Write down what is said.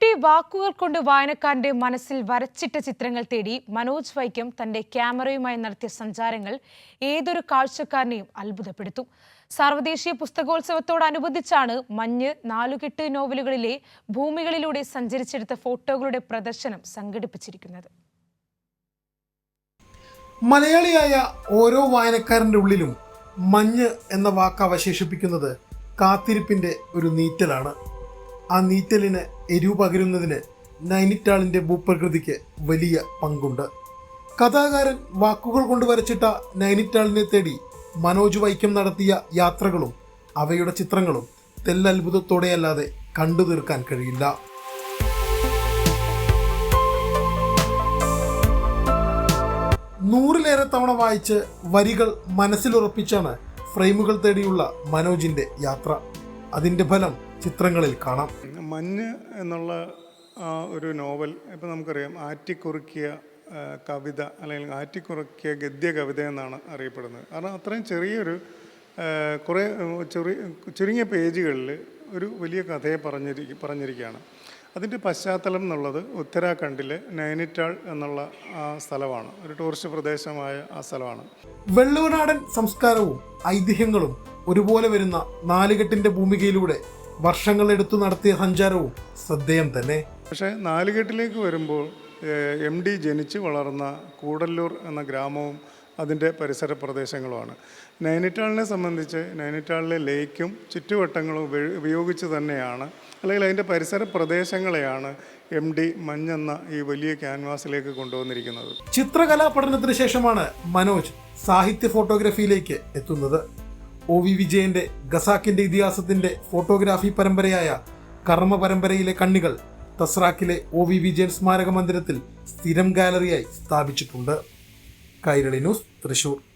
T വാക്കുകൾ കൊണ്ട് വായനക്കാരന്റെ മനസ്സിൽ വരച്ചിട്ട ചിത്രങ്ങൾ തേടി മനോജ് വൈക്കം തന്റെ ക്യാമറയുമായി നടത്തിയ സഞ്ചാരങ്ങൾ ഏതൊരു കാഴ്ചക്കാരനെയും അത്ഭുതപ്പെടുത്തും. സാർവദേശീയ പുസ്തകോത്സവത്തോടനുബന്ധിച്ചാണ് മഞ്ഞ് നാലുകെട്ട് നോവലുകളിലെ ഭൂമികളിലൂടെ സഞ്ചരിച്ചെടുത്ത ഫോട്ടോകളുടെ പ്രദർശനം സംഘടിപ്പിച്ചിരിക്കുന്നത്. മലയാളിയായ ഓരോ വായനക്കാരന്റെ ഉള്ളിലും മഞ്ഞ് എന്ന വാക്ക് അവശേഷിപ്പിക്കുന്നത് കാത്തിരിപ്പിന്റെ ഒരു നീറ്റലാണ്. ആ നീറ്റലിന് എരിവ് പകരുന്നതിന് നൈനിറ്റാളിന്റെ ഭൂപ്രകൃതിക്ക് വലിയ പങ്കുണ്ട്. കഥാകാരൻ വാക്കുകൾ കൊണ്ട് വരച്ചിട്ട നൈനിറ്റാളിനെ തേടി മനോജ് വൈക്കം നടത്തിയ യാത്രകളും അവയുടെ ചിത്രങ്ങളും തെല്ലത്ഭുതത്തോടെയല്ലാതെ കണ്ടു തീർക്കാൻ കഴിയില്ല. നൂറിലേറെ തവണ വായിച്ച് വരികൾ മനസ്സിലുറപ്പിച്ചാണ് ഫ്രെയിമുകൾ തേടിയുള്ള മനോജിന്റെ യാത്ര. അതിന്റെ ഫലം ചിത്രങ്ങളിൽ കാണാം. മഞ്ഞ് എന്നുള്ള ആ ഒരു നോവൽ ഇപ്പം നമുക്കറിയാം ആറ്റിക്കുറുക്കിയ കവിത അല്ലെങ്കിൽ ആറ്റിക്കുറുക്കിയ ഗദ്യ കവിത എന്നാണ് അറിയപ്പെടുന്നത്. കാരണം അത്രയും ചെറിയൊരു കുറേ ചെറിയ ചുരുങ്ങിയ പേജുകളിൽ ഒരു വലിയ കഥയെ പറഞ്ഞിരി പറഞ്ഞിരിക്കുകയാണ്. അതിന്റെ പശ്ചാത്തലം എന്നുള്ളത് ഉത്തരാഖണ്ഡിലെ നൈനിറ്റാൾ എന്നുള്ള ആ സ്ഥലമാണ്. ഒരു ടൂറിസ്റ്റ് പ്രദേശമായ ആ സ്ഥലമാണ്. വെള്ളൂനാടൻ സംസ്കാരവും ഐതിഹ്യങ്ങളും ഒരുപോലെ വരുന്ന നാലുകെട്ടിന്റെ ഭൂമികയിലൂടെ വർഷങ്ങളെടുത്തു നടത്തിയ സഞ്ചാരവും ശ്രദ്ധേയം തന്നെ. പക്ഷേ നാലുകെട്ടിലേക്ക് വരുമ്പോൾ എം ഡി ജനിച്ച് വളർന്ന കൂടല്ലൂർ എന്ന ഗ്രാമവും അതിന്റെ പരിസര പ്രദേശങ്ങളുമാണ്. നൈനിറ്റാളിനെ സംബന്ധിച്ച് നൈനിറ്റാളിലെ ലേക്കും ചുറ്റുവട്ടങ്ങളും ഉപയോ- ഉപയോഗിച്ച് തന്നെയാണ് അല്ലെങ്കിൽ അതിന്റെ പരിസര പ്രദേശങ്ങളെയാണ് എം ഡി മഞ്ഞെന്ന ഈ വലിയ ക്യാൻവാസിലേക്ക് കൊണ്ടുവന്നിരിക്കുന്നത്. ചിത്രകലാ പഠനത്തിന് ശേഷമാണ് മനോജ് സാഹിത്യ ഫോട്ടോഗ്രാഫിയിലേക്ക് എത്തുന്നത്. ഒ വി വിജയന്റെ ഗസാക്കിന്റെ ഇതിഹാസത്തിന്റെ ഫോട്ടോഗ്രാഫി പരമ്പരയായ കർമ്മ പരമ്പരയിലെ കണ്ണികൾ തസ്രാക്കിലെ ഒ വി വിജയൻ സ്മാരക മന്ദിരത്തിൽ സ്ഥിരം ഗാലറിയായി സ്ഥാപിച്ചിട്ടുണ്ട്. കൈരളി ന്യൂസ് തൃശൂർ.